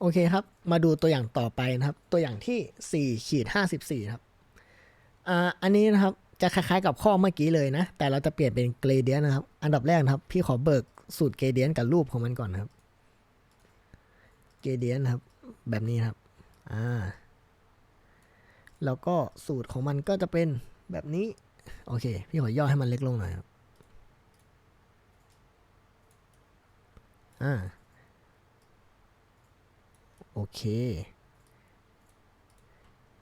โอเคครับ มาดูตัวอย่างต่อไปนะครับ ตัวอย่างที่4ขีด54ครับอ่าอันนี้นะครับจะคล้ายๆกับข้อเมื่อกี้เลยนะ แต่เราจะเปลี่ยนเป็นเกรเดียนนะครับ อันดับแรกนะครับ พี่ขอเบิกสูตรเกรเดียนกับรูปของมันก่อนนครับ เกรเดียนครับ แบบนี้ครับ อ่า แล้วก็สูตรของมันก็จะเป็นแบบนี้ โอเค พี่ขอย่อให้มันเล็กลงหน่อยครับ อ่า โอเค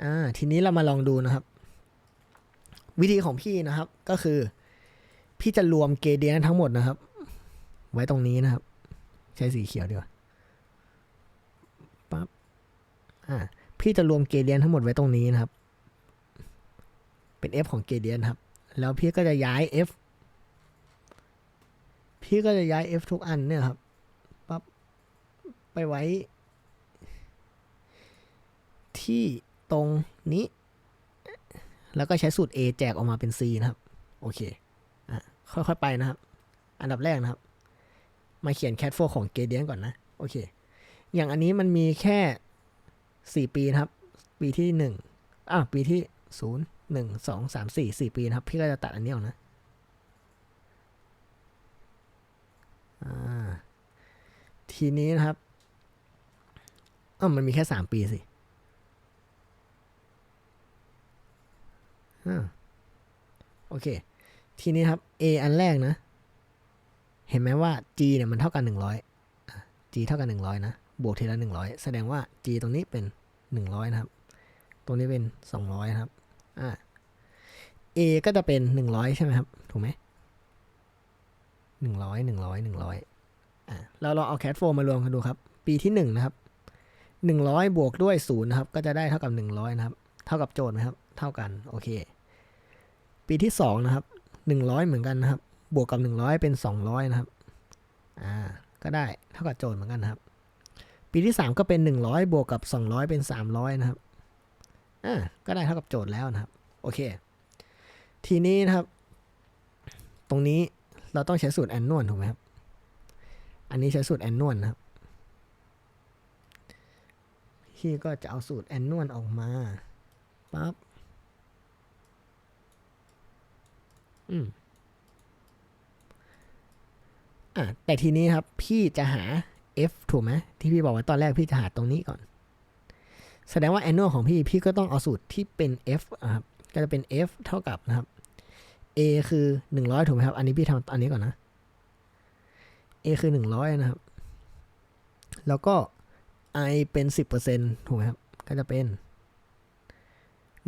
อ่า ทีนี้เรามาลองดูนะครับ วิธีของพี่นะครับก็คือ พี่จะรวมเกเดียนทั้งหมดนะครับ ไว้ตรงนี้นะครับ ใช้สีเขียวดีกว่าปั๊บอ่าพี่จะรวมเกเดียนทั้งหมดไว้ตรงนี้นะครับ เป็น f ของเกเดียนครับ แล้วพี่ก็จะย้าย f พี่ก็จะย้าย f ทุกอันเนี่ยครับปั๊บไปไว้ ที่ตรงนี้ แล้วก็ใช้สูตร A แจกออกมาเป็น C นะครับ โอเคอะค่อยๆไปนะครับ อันดับแรกนะครับ มาเขียน cat for ของ gradient ก่อนนะ โอเค อย่างอันนี้มันมีแค่ 4 ปีนะครับ ปีที่ 1อะปีที่ 0 1 2 3 4 4 ปีนะครับ พี่ก็จะตัดอันนี้ออกนะทีนี้นะครับอ้าวมันมีแค่ 3 ปีสิ อ่าโอเค ทีนี้ครับ A อันแรกนะ เห็นไหมว่า G เนี่ยมันเท่ากัน 100อะ G เท่ากัน 100 นะ บวกทีละ 100 แสดงว่า G ตรงนี้เป็น 100 นะครับ ตรงนี้เป็น 200 นะครับอ่า A ก็จะเป็น 100 ใช่ไหมครับ ถูกไหม100 100 100อ่าเราลองเอา cat f o r มารวมกันดูครับ ปีที่1นะครับ100บวกด้วย0นะครับ ก็จะได้เท่ากับ100นะครับ เท่ากับโจทย์ไหมครับ เท่ากัน โอเค ปีที่สองนะครับหนึ่งร้อยเหมือนกันนะครับ บวกกับหนึ่งร้อยเป็นสองร้อยนะครับ อ่า ก็ได้เท่ากับโจทย์เหมือนกันครับ ปีที่สามก็เป็นหนึ่งร้อยบวกกับสองร้อยเป็นสามร้อยนะครับ อ่า ก็ได้เท่ากับโจทย์แล้วนะครับ โอเค ทีนี้นะครับ ตรงนี้เราต้องใช้สูตรแอนนวลถูกไหมครับ อันนี้ใช้สูตรแอนนวลนะครับพี่ก็จะเอาสูตรแอนนวลออกมาปั๊บ อืมอะแต่ทีนี้ครับ พี่จะหา f ถูกไหมที่พี่บอกไว้ตอนแรกพี่จะหาตรงนี้ก่อน แสดงว่า annual ของพี่พี่ก็ต้องเอาสูตรที่เป็น f ครับก็จะเป็น f เท่ากับนะครับ a คือ 100 ถูกไหมครับ อันนี้พี่ทำอันนี้ก่อนนะ a คือ 100 นะครับ แล้วก็ i เป็น 10%ถูกไหมครับ ก็จะเป็น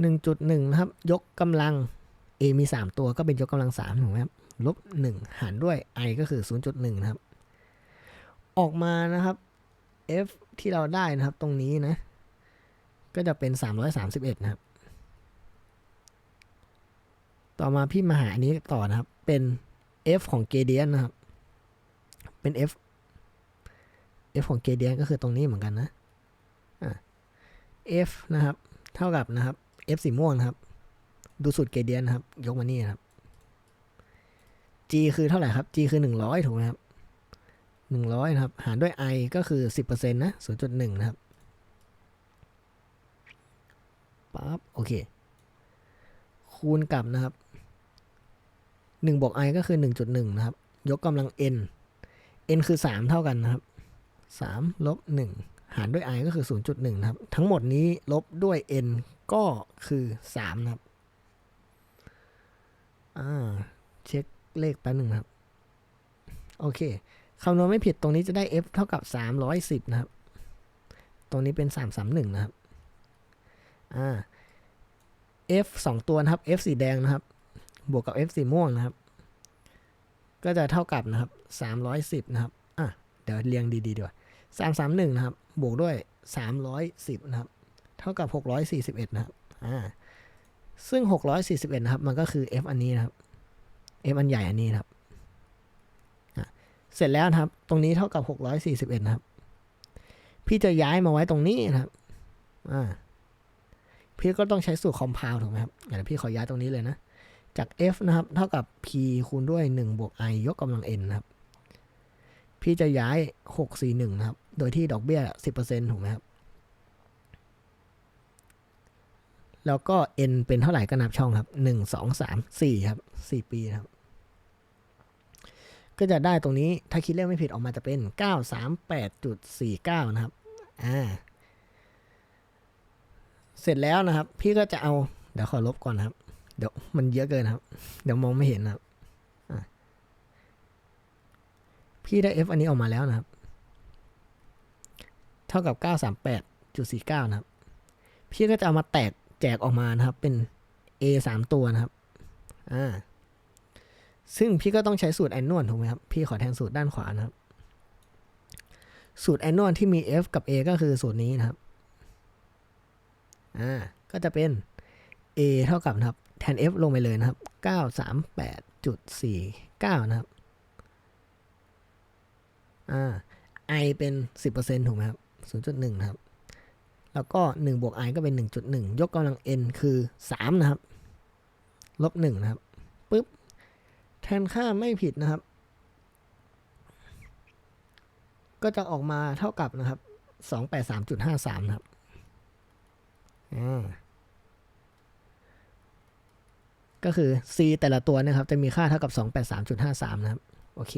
1.1 นะครับ ยกกำลัง a มี 3 ตัวก็เป็นยกกำลัง3ถูกไหมครับลบ 1 หารด้วย i ก็คือ 0.1 นะครับ ออกมานะครับ f ที่เราได้นะครับตรงนี้นะ ก็จะเป็น 331 นะครับ ต่อมาพี่มาหาอันนี้ต่อนะครับ เป็น f ของ gradient นะครับ เป็น f f ของ gradient ก็คือตรงนี้เหมือนกันนะอะ f นะครับ เท่ากับนะครับ f สีม่วงนะครับ ดูสูตรเกเดียนนะครับ ยกมานี่ครับ g คือเท่าไหร่ครับ g คือ100ถูกไหมครับ100นะครับ หารด้วย i ก็คือ10%นะ0.1นะครับปั๊บโอเค คูณกับนะครับ1บวก i ก็คือ1.1นะครับ ยกกำลัง n n คือ3เท่ากันนะครับ3ลบ1หารด้วย i ก็คือ 0.1 นะครับ ทั้งหมดนี้ลบด้วย n ก็คือ 3 นะครับ อ่า เช็คเลขแป๊บหนึ่งครับ โอเค คำนวณไม่ผิดตรงนี้จะได้ f เท่ากับ 310 นะครับ ตรงนี้เป็น 331 นะครับ อ่า f 2 ตัวนะครับ f สีแดงนะครับ บวกกับ f สีม่วงนะครับ ก็จะเท่ากับนะครับ 310 นะครับ อะ เดี๋ยวเรียงดีๆดีกว่า331 นะครับ บวกด้วย 310 นะครับ เท่ากับ 641 นะครับ อ่า ซึ่ง 641นะครับ มันก็คือ f อันนี้นะครับ f อันใหญ่อันนี้นะครับ เสร็จแล้วครับ ตรงนี้เท่ากับ 641นะครับ พี่จะย้ายมาไว้ตรงนี้นะครับ อ่า พี่ก็ต้องใช้สูตรคอมเพลถูกไหมครับเดี๋ยวพี่ขอย้ายตรงนี้เลยนะ จาก f นะครับ เท่ากับ p คูณด้วย 1 บวก i ยกกำลัง n นะครับ พี่จะย้าย 641 นะครับ โดยที่ดอกเบี้ย 10%ถูกไหมครับ แล้วก็ n เป็นเท่าไหร่ก็นับช่องครับ1 2 3 4ครับ4ปีครับ ก็จะได้ตรงนี้ถ้าคิดเลขไม่ผิดออกมาจะเป็น938.49นะครับอ่าเสร็จแล้วนะครับ พี่ก็จะเอาเดี๋ยวขอลบก่อนนครับ เดี๋ยวมันเยอะเกินครับ เดี๋ยวมองไม่เห็นครับพี่ได้ f อันนี้ออกมาแล้วนะครับ เท่ากับ 938.49 นะครับ พี่ก็จะเอามาแตก แจกออกมานะครับ เป็น a 3 ตัวนะครับ อ่า ซึ่งพี่ก็ต้องใช้สูตรแอนนวลถูกไหมครับ พี่ขอแทนสูตรด้านขวานะครับ สูตรแอนนวลที่มี f กับ a ก็คือสูตรนี้นะครับ อ่า ก็จะเป็น a เท่ากับนะครับ แทน f ลงไปเลยนะครับ 938.49 นะครับ อ่า i เป็น 10%ถูกไหมครับ 0.1 นะครับ แล้วก็1บวก i ก็เป็น 1.1 ยกกำลัง n คือ 3 นะครับ ลบ 1 นะครับปึ๊บ แทนค่าไม่ผิดนะครับ ก็จะออกมาเท่ากับนะครับ 283.53 นะครับอ่าก็คือ c แต่ละตัวนะครับ จะมีค่าเท่ากับ 283.53 นะครับ โอเค